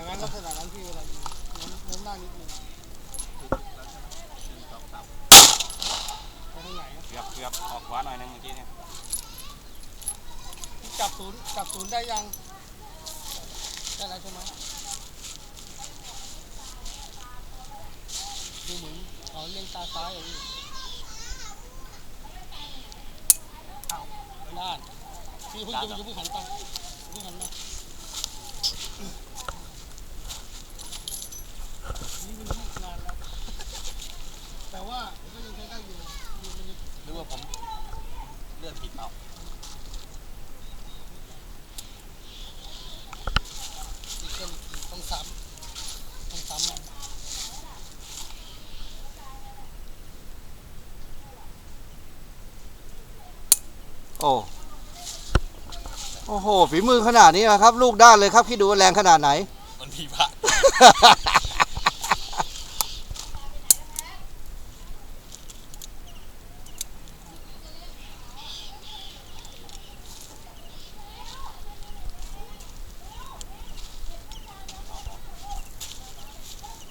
อย่างนั้นลักษณะนั้นพี่เวลายิงโน้มโน้มหน้านิดนึงไปทางไหนอะเกือบเกือบออกขวาหน่อยนึงเมื่อกี้เนี่ยจับศูนย์จับศูนย์ได้ยังได้แล้วใช่ไหมดูเหมือนเขาเล็งตาซ้ายอย่างนี้อ้าวด้านพี่เพิ่งจะเพิ่งหันไปเพิ่งหันมานี่มันยืดนานแล้วแต่ว่า ก็ยังใช้ได้อยู่อยู่มันยังหรือว่าผมเลือกผิดเอาอีกเส้นต้องซ้ำต้องซ้ำมันโอ้โอ้โหฝีมือขนาดนี้นะครับ ลูกด้านเลยครับคิดดูว่าแรงขนาดไหน มันมีพระ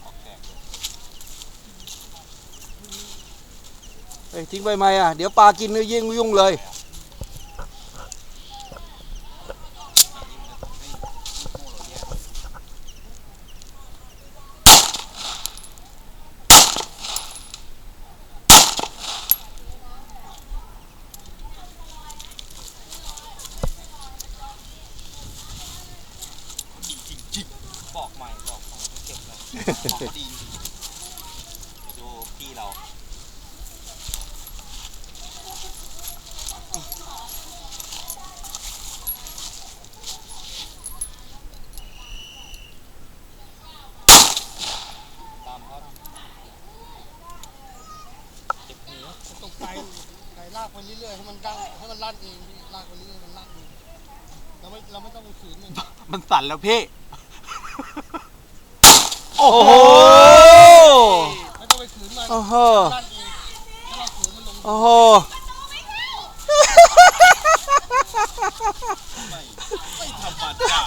ออกแตกเลย เอ้ยทิ้งไปไหมอะ เดี๋ยวปลากินเนี่ยิ่งยุ่งเลยจริงๆบอกใหม่บอกใหม่เก็บเลยบอกเขาดีจริงๆดูพี่เรา ตามครับเจ็บหัว ตก ไกลไกลากไปเรื่อยๆให้มันดังให้มันลั่นเองพี่ลากไปเรื่อยๆมันลั่นเองเราไม่เราไม่ต้องไปขืนมันมันสั่นแล้วพี่ โอ้โห ไม่ต้องไปขืนมันโอ้โหลั่นเองถ้าเราขืนมันลงโอ้โห ไม่ไม่ธรรมดา